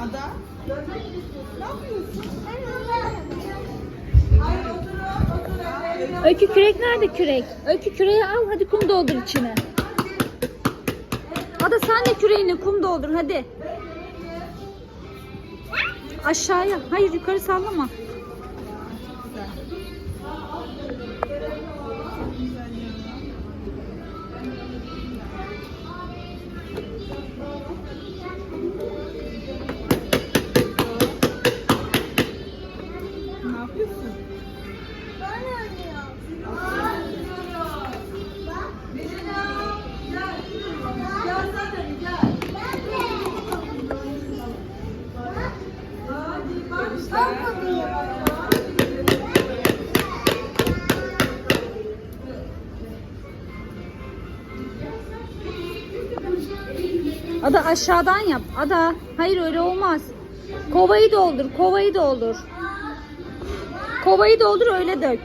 Ada. Öykü kürek nerede kürek? Öykü küreği al hadi kum doldur içine. Ada sen de küreğini kum doldur hadi. Aşağıya. Hayır yukarı sallama. Yapıyorsun? Ada aşağıdan yap. Ada. Hayır öyle olmaz. Kovayı doldur. Kovayı doldur. Kovayı doldur öyle dök.